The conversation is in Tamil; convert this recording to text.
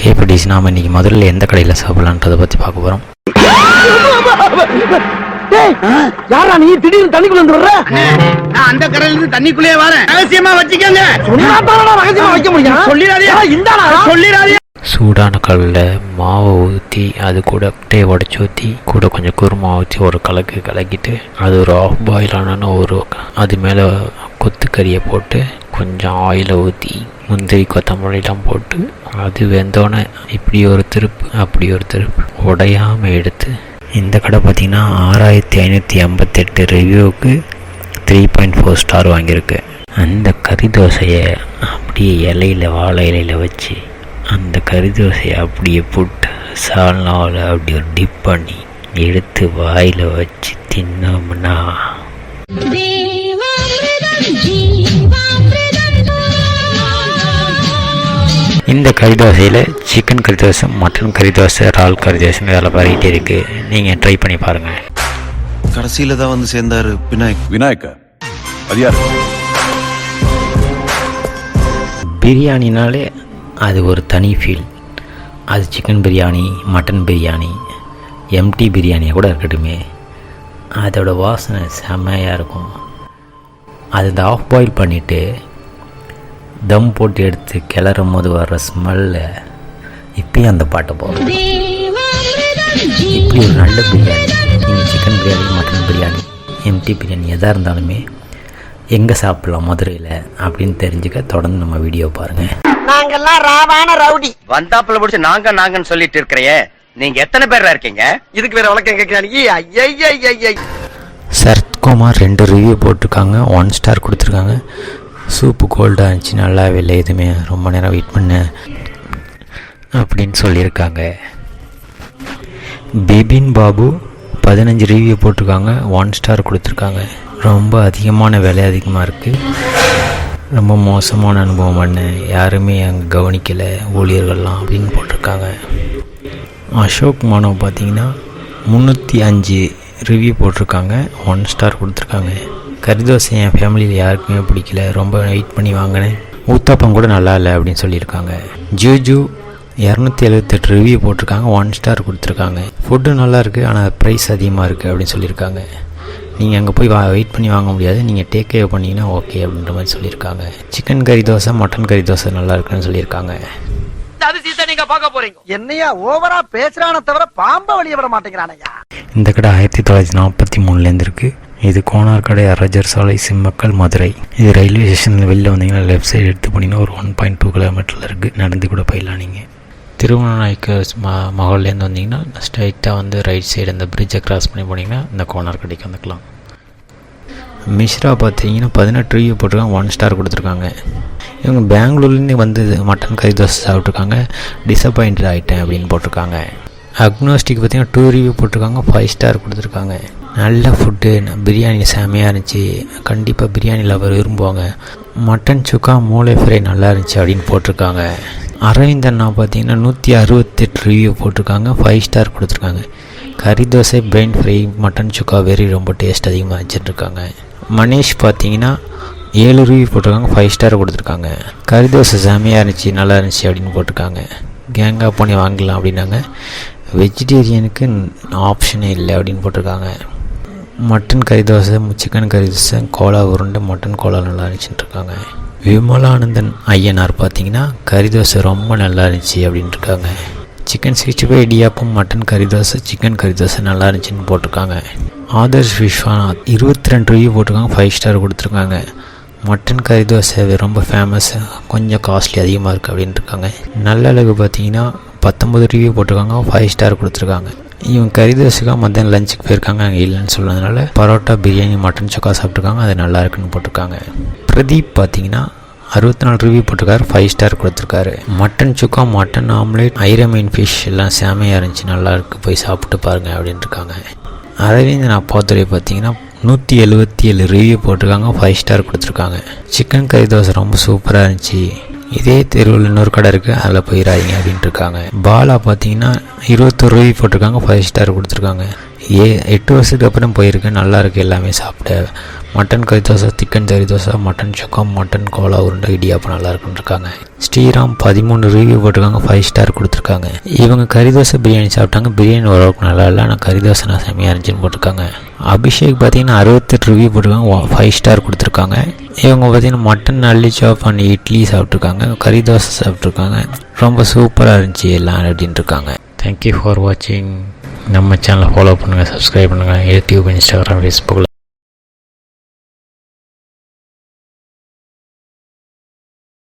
ஹே படிஸ் நாம் இன்றைக்கி முதல்ல எந்த கடையில் சாப்பிட்லான்றதை பற்றி பார்க்க போகிறோம் யாரா நீ? திடீர்னு தண்ணிக்குள்ள வர்ற? நான் அந்த கரையில இருந்து தண்ணிக்குள்ளே வரேன். ரகசியமா வச்சுக்கோங்க. ரகசியமா வைக்க முடியும்? சொல்லிடாதே. இந்தாடா. சொல்லிடாதே. சூடான கல்லில் மாவை ஊற்றி அது கூட முட்டையை உடச்சி ஊற்றி கூட கொஞ்சம் குருமா ஊற்றி ஒரு கலக்கு கலக்கிட்டு அது ஒரு ஆஃப் பாயில் ஆனோன்னு ஒரு அது மேலே கொத்துக்கறியை போட்டு கொஞ்சம் ஆயிலை ஊற்றி முந்திரி கொத்தமல்லிலாம் போட்டு அது வெந்தோடனே இப்படி ஒரு திருப்பு அப்படி ஒரு திருப்பு உடையாமல் எடுத்து இந்த கடை பார்த்திங்கன்னா ஆறாயிரத்தி ஐநூற்றி ஐம்பத்தெட்டு ரிவ்யூவுக்கு த்ரீ பாயிண்ட் ஃபோர் ஸ்டார் வாங்கியிருக்கு. அந்த கறி தோசையை அப்படியே இலையில வாழை இலையில வச்சு அந்த கறி தோசையை அப்படியே போட்டு சால்னாவில் அப்படி ஒரு டிப் பண்ணி எடுத்து வாயில் வச்சு தின்னோம்னா இந்த கறி தோசையில் சிக்கன் கறி தோசை மட்டன் கறி தோசை இறால் கறி தோசைன்னு வேலை வெரைட்டி இருக்குது நீங்கள் ட்ரை பண்ணி பாருங்கள் கடைசியில தான் வந்து சேர்ந்தாரு விநாயக். விநாயக்கா அது யார்? பிரியாணினாலே அது ஒரு தனி ஃபீல் அது chicken biryani mutton biryani empty பிரியாணியாக கூட இருக்கட்டுமே. அதோட வாசனை செம்மையாக இருக்கும். அது இந்த ஆஃப் பாயில் பண்ணிவிட்டு தம் போட்டு எடுத்து கிளறும் போது வர்ற ஸ்மெல்ல இப்பயும் அந்த பாட்டை தேவாமிர்தம் இப்படி ஒரு நல்ல பிரியாணி. நீங்கள் chicken biryani mutton biryani empty biryani எதாக இருந்தாலுமே எங்கே சாப்பிட்லாம் மதுரையில் அப்படின்னு தெரிஞ்சுக்க தொடர்ந்து நம்ம வீடியோ பாருங்கள் நாங்கெல்லாம் ராவான ரவுடி. வந்தாப்புல பிடிச்சு நாங்க நாங்கன்னு சொல்லிட்டு இருக்கிறையே நீங்க எத்தனை பேர்ல இருக்கீங்க? இதுக்கு வேற வழக்கம் கேட்கிறானி ஐயை சரத்குமார் ரெண்டு ரிவ்யூ போட்டிருக்காங்க. ஒன் ஸ்டார் கொடுத்துருக்காங்க. சூப்பு கோல்டாக இருந்துச்சு நல்லாவே இல்லை எதுவுமே. ரொம்ப நேரம் வெயிட் பண்ணேன் அப்படின்னு சொல்லியிருக்காங்க. பிபின் பாபு பதினஞ்சு ரிவ்யூ போட்டிருக்காங்க ஒன் ஸ்டார் கொடுத்துருக்காங்க. ரொம்ப அதிகமான விலை அதிகமாக இருக்குது ரொம்ப மோசமான அனுபவம் பண்ணேன் யாருமே அங்கே கவனிக்கலை ஊழியர்கள்லாம் அப்படின்னு போட்டிருக்காங்க. அசோக் மானவ் பார்த்தீங்கன்னா முந்நூற்றி அஞ்சு ரிவ்யூ போட்டிருக்காங்க ஒன் ஸ்டார் கொடுத்துருக்காங்க. கறிதோசை என் ஃபேமிலியில் யாருக்குமே பிடிக்கல. ரொம்ப வெயிட் பண்ணி வாங்கினேன். ஊத்தாப்பம் கூட நல்லா இல்லை அப்படின்னு சொல்லியிருக்காங்க. ஜூஜு இரநூத்தி எழுபத்தெட்டு ரிவ்யூ போட்டிருக்காங்க. ஒன் ஸ்டார் கொடுத்துருக்காங்க. ஃபுட்டு நல்லா இருக்குது ஆனால் ப்ரைஸ் அதிகமாக இருக்குது அப்படின்னு சொல்லியிருக்காங்க. நீங்கள் அங்கே போய் வா வெயிட் பண்ணி வாங்க முடியாது. நீங்கள் டேக் கேவ் பண்ணிங்கன்னா ஓகே அப்படின்ற மாதிரி சொல்லியிருக்காங்க. சிக்கன் கறி தோசை மட்டன் கறி தோசை நல்லா இருக்குன்னு சொல்லியிருக்காங்க. நீங்க பார்க்க போறீங்க. என்னையா ஓவரா பேசுறான தவிர பாம்ப வெளிய விட மாட்டேங்கிறானையா? இந்த கடை ஆயிரத்தி தொள்ளாயிரத்தி நாற்பத்தி மூணுலேருந்து இருக்குது இது கோணார்கடை அரஜர் சாலை சிம்மக்கல் மதுரை. இது ரயில்வே ஸ்டேஷனில் வெளில வந்தீங்கன்னா லெஃப்ட் சைடு எடுத்து போனீங்கன்னா ஒரு ஒன் பாயிண்ட் டூ கிலோமீட்டரில் இருக்குது நடந்து கூட போயிடலாம் நீங்கள் திருவண்ணாய்க்கு ம மகள்லேருந்து வந்தீங்கன்னா ஸ்ட்ரைட்டாக வந்து ரைட் சைடு அந்த பிரிட்ஜை கிராஸ் பண்ணி போனீங்கன்னா இந்த கோனார் கடைக்கு வந்துக்கலாம். மிஸ்ரா பார்த்தீங்கன்னா பதினெட்டு ரிவ்யூ போட்டிருக்காங்க ஒன் ஸ்டார் கொடுத்துருக்காங்க. இவங்க பெங்களூர்லேருந்து வந்து மட்டன் கறி தோசை சாப்பிட்ருக்காங்க டிசப்பாயிண்டட் ஆகிட்டேன் அப்படின்னு போட்டிருக்காங்க. அக்னோஸ்டிக் பார்த்தீங்கன்னா டூ ரிவ்யூ போட்டிருக்காங்க ஃபைவ் ஸ்டார் கொடுத்துருக்காங்க. நல்ல ஃபுட்டு பிரியாணி செமையாக இருந்துச்சு. கண்டிப்பாக பிரியாணியில் அவர் விரும்புவாங்க. மட்டன் சுக்கா மூளை ஃப்ரை நல்லா இருந்துச்சு அப்படின்னு போட்டிருக்காங்க. அரவிந்த் அண்ணா பார்த்தீங்கன்னா நூற்றி அறுபத்தெட்டு ரிவ்யூ போட்டிருக்காங்க. ஃபைவ் ஸ்டார் கொடுத்துருக்காங்க. கறி தோசை பிரெயின் ஃப்ரை மட்டன் சுக்கா வெறி ரொம்ப டேஸ்ட் அதிகமாக வச்சுருக்காங்க மனிஷ் பார்த்தீங்கன்னா ஏழு ரிவ்யூ போட்டிருக்காங்க. ஃபைவ் ஸ்டார் கொடுத்துருக்காங்க. கறி தோசை செமையாக இருந்துச்சு நல்லா இருந்துச்சு அப்படின்னு போட்டிருக்காங்க. கேங்காக போனி வாங்கலாம் அப்படின்னாங்க. வெஜிடேரியனுக்கு ஆப்ஷனே இல்லை அப்படின்னு போட்டிருக்காங்க. மட்டன் கறி தோசை சிக்கன் கறி தோசை கோலா உருண்டை மட்டன் கோலா நல்லா இருந்துச்சுன்னு இருக்காங்க விமலானந்தன் ஐயனார் பார்த்தீங்கன்னா கறி தோசை ரொம்ப நல்லா இருந்துச்சு அப்படின்னு இருக்காங்க chicken sixty five idiyappam mutton கறி தோசை சிக்கன் கறி தோசை நல்லா இருந்துச்சுன்னு போட்டிருக்காங்க. ஆதர்ஷ் விஸ்வநாத் இருபத்தி ரெண்டு ரிவ்யூ போட்டிருக்காங்க ஃபைவ் ஸ்டார் கொடுத்துருக்காங்க. மட்டன் கறி தோசை ரொம்ப ஃபேமஸ் கொஞ்சம் காஸ்ட்லி அதிகமாக இருக்குது அப்படின்ட்டு இருக்காங்க நல்லழகு பார்த்தீங்கன்னா பத்தொம்பது ரிவ்யூ போட்டிருக்காங்க ஃபைவ் ஸ்டார் கொடுத்துருக்காங்க. இவங்க கறி தோசைக்காக மத்தியானம் லஞ்சுக்கு போயிருக்காங்க அங்கே இல்லைன்னு சொன்னதுனால பரோட்டா பிரியாணி மட்டன் சுக்கா சாப்பிட்ருக்காங்க அது நல்லா இருக்குன்னு போட்டிருக்காங்க. பிரதீப் பார்த்தீங்கன்னா அறுபத்தி நாலு ரிவ்யூ போட்டிருக்காரு ஃபைவ் ஸ்டார் கொடுத்துருக்காரு. மட்டன் சுக்கா மட்டன் ஆம்லேட் ஐரமீன் ஃபிஷ் எல்லாம் செமையாக இருந்துச்சு நல்லாருக்கு போய் சாப்பிட்டு பாருங்க அப்படின்னு இருக்காங்க. அரவிந்த் நான் பார்த்துடைய பார்த்தீங்கன்னா நூற்றி எழுபத்தி ஏழு ரிவ்யூ போட்டிருக்காங்க ஃபைவ் ஸ்டார் கொடுத்துருக்காங்க. சிக்கன் கறி தோசை ரொம்ப சூப்பராக இருந்துச்சு. இதே தெருவில் இன்னொரு கடை இருக்குது அதில் போயிடாதீங்க அப்படின்ட்டு இருக்காங்க. பாலா பார்த்தீங்கன்னா இருபத்தொரு ரூபாய் போட்டிருக்காங்க. ஃபைவ் ஸ்டார் கொடுத்துருக்காங்க. ஏ எட்டு வருஷத்துக்கு அப்புறம் போயிருக்கேன். நல்லா இருக்குது எல்லாமே சாப்பிட. மட்டன் கறி தோசை சிக்கன் கறி தோசை மட்டன் சுக்கம் மட்டன் கோலா உருண்டை இடியாப்பம் நல்லா இருக்குன்னு இருக்காங்க. ஸ்ரீராம் பதிமூணு ரிவ்யூ போட்டிருக்காங்க ஃபைவ் ஸ்டார் கொடுத்துருக்காங்க. இவங்க கறி தோசை பிரியாணி சாப்பிட்டாங்க. பிரியாணி ஓரளவுக்கு நல்லா இல்லை ஆனால் கறி தோசை நான் செம்மையாக இருந்துச்சுன்னு போட்டிருக்காங்க. அபிஷேக் பார்த்தீங்கன்னா அறுபத்தெட்டு ரிவ்யூ போட்டிருக்காங்க ஃபைவ் ஸ்டார் கொடுத்துருக்காங்க. இவங்க பார்த்தீங்கன்னா மட்டன் நல்லி சாப் அண்ட் இட்லி சாப்பிட்ருக்காங்க கறி தோசை சாப்பிட்ருக்காங்க ரொம்ப சூப்பராக இருந்துச்சு எல்லாம் அப்படின்ட்டு இருக்காங்க. தேங்க்யூ ஃபார் வாட்சிங் நம்ம சேனலை ஃபாலோ பண்ணுங்கள் சப்ஸ்கிரைப் பண்ணுங்கள் யூடியூப் இன்ஸ்டாகிராம் ஃபேஸ்புக்கில்